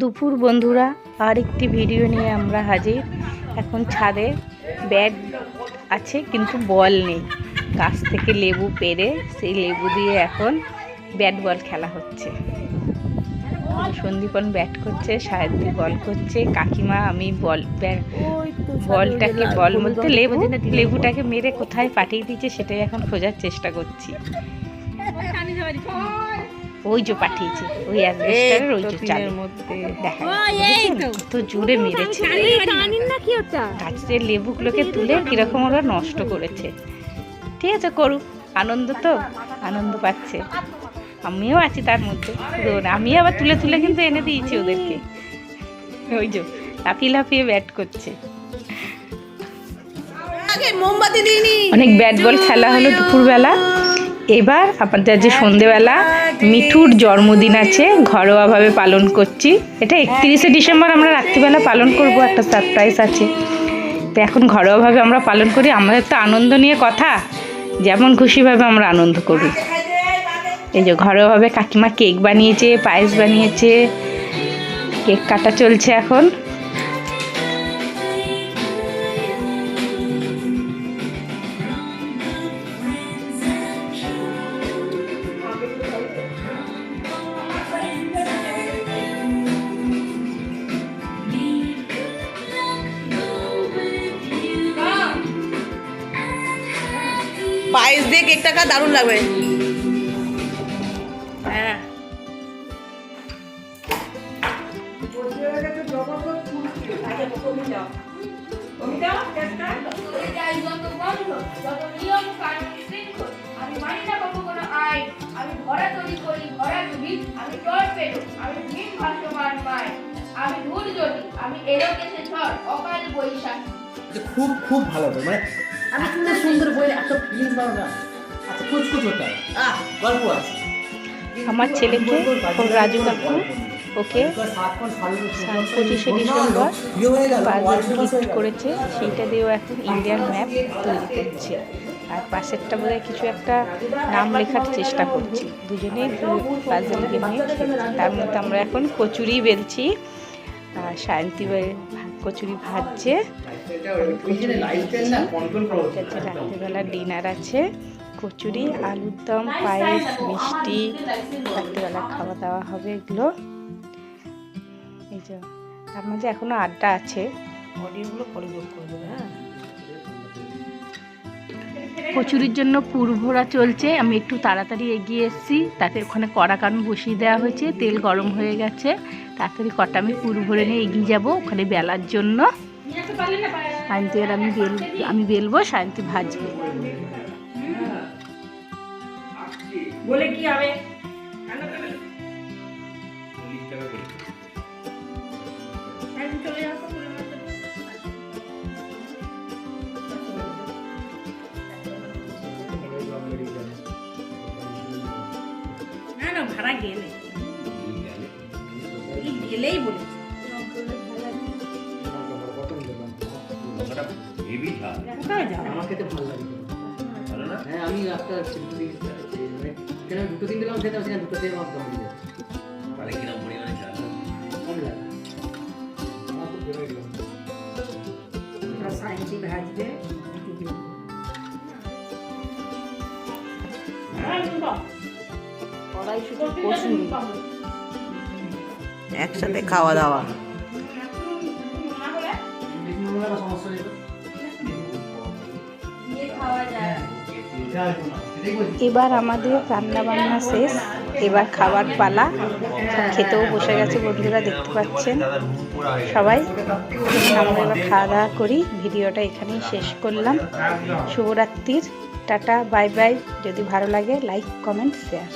দুপুর বন্ধুরা, আর একটি ভিডিও নিয়ে আমরা হাজির। এখন ছাদে ব্যাট আছে, কিন্তু বল নেই। গাছ থেকে লেবু পেরে সেই লেবু দিয়ে এখন ব্যাট বল খেলা হচ্ছে। সন্দীপন ব্যাট করছে সায়ত্রী বল করছে, কাকিমা, আমি বল বলটাকে বল বলতে লেবু, লেবুটাকে মেরে কোথায় পাঠিয়ে দিচ্ছে সেটাই এখন খোঁজার চেষ্টা করছি। ওই যে পাঠিয়েছে ওই অ্যাসবেস্টারের ওই যে চালের মধ্যে। দেখা তো। জুড়ে মেরেছে। গাছের লেবুগুলোকে তুলে কীরকম ওরা নষ্ট করেছে। ঠিক আছে করুক। আনন্দ তো আনন্দ পাচ্ছে। আমিও আছি তার মধ্যে। তো আমি আবার তুলে তুলে কিন্তু এনে দিয়েছি ওদেরকে। ওই যে লাফিয়ে লাফিয়ে ব্যাট করছে। অনেক ব্যাট বল খেলা হলো দুপুরবেলা। এবার আপনাদের যে সন্ধেবেলা মিঠুর জন্মদিন আছে, ঘরোয়াভাবে পালন করছি। এটা একত্রিশে ডিসেম্বর আমরা রাত্রিবেলা পালন করব, একটা সারপ্রাইজ আছে। তো এখন ঘরোয়াভাবে আমরা পালন করি, আমাদের তো আনন্দ নিয়ে কথা, যেমন খুশিভাবে আমরা আনন্দ করি। এই যে ঘরোয়াভাবে কাকিমা কেক বানিয়েছে, পায়েস বানিয়েছে, কেক কাটা চলছে এখন। পায়েস দিয়ে কেকটা খা দারুণ লাগবে। হ্যাঁ। আমি না কখনো কোনো আইন আমি ভরা তৈরি করি ভরা ডুবি আমি টর পেরো আমি ভীম ভাসমান পাই আমি ধূর জ্যোতি আমি এলো কেসে ঝড় অকাল বৈশাখ। খুব খুব ভালো মানে এত সুন্দর বই এত পাবো না। আচ্ছা কুচকুচ হবে আহ গল্প আছে। আমার ছেলেকে রাজু কাকু ওকে পঁচিশে ডিসেম্বর গিফট করেছে সেইটা দিয়েও এখন ইন্ডিয়ান ম্যাপ তৈরি করছে। আর পাশেরটা বোধ কিছু একটা নাম লেখার চেষ্টা করছি। দুজনেই পাজল গেমে তার মধ্যে আমরা এখন কচুরি বেলছি। আর সায়ন্তী বা- কচুরি ভাজছে। হচ্ছে রাত্রিবেলা ডিনার আছে কচুরি আলুর দম পায়েস মিষ্টি রাত্রিবেলা খাওয়া দাওয়া হবে এগুলো। এই যে তার মাঝে এখনও আড্ডা আছে। অডিওগুলো পরে যোগ করে হ্যাঁ? কচুরির জন্য পুরভোরা চলছে আমি একটু তাড়াতাড়ি এগিয়ে এসেছি তাতে ওখানে কড়া কান বসিয়ে দেওয়া হয়েছে তেল গরম হয়ে গেছে তাড়াতাড়ি কটা আমি পুর ভরে নিয়ে এগিয়ে যাব ওখানে বেলার জন্য। সায়ন্তী আর আমি বেল আমি বেলবো সায়ন্তী ভাজবে। বলে কি হবে? ভাড়া গেলে। গেলেই বলেছে। হেভি ঝাল কোথায় যাবে আমার খেতে ভালো লাগে ভালো না হ্যাঁ আমি একটা মানে কেন দুটো সেখানে তাহলে কিরম পরিমাণে ঝাল কম লাগে ভাজবে একসাথে খাওয়া দাওয়া সমস্যা এবার আমাদের রান্না বান্না শেষ। এবার খাবার পালা। খেতেও বসে গেছে বন্ধুরা, দেখতে পাচ্ছেন। সবাই, আমরা এবার খাওয়া দাওয়া করি। ভিডিওটা এখানেই শেষ করলাম। শুভরাত্রির। Tata, bye bye. যদি ভালো লাগে, লাইক, কমেন্ট শেয়ার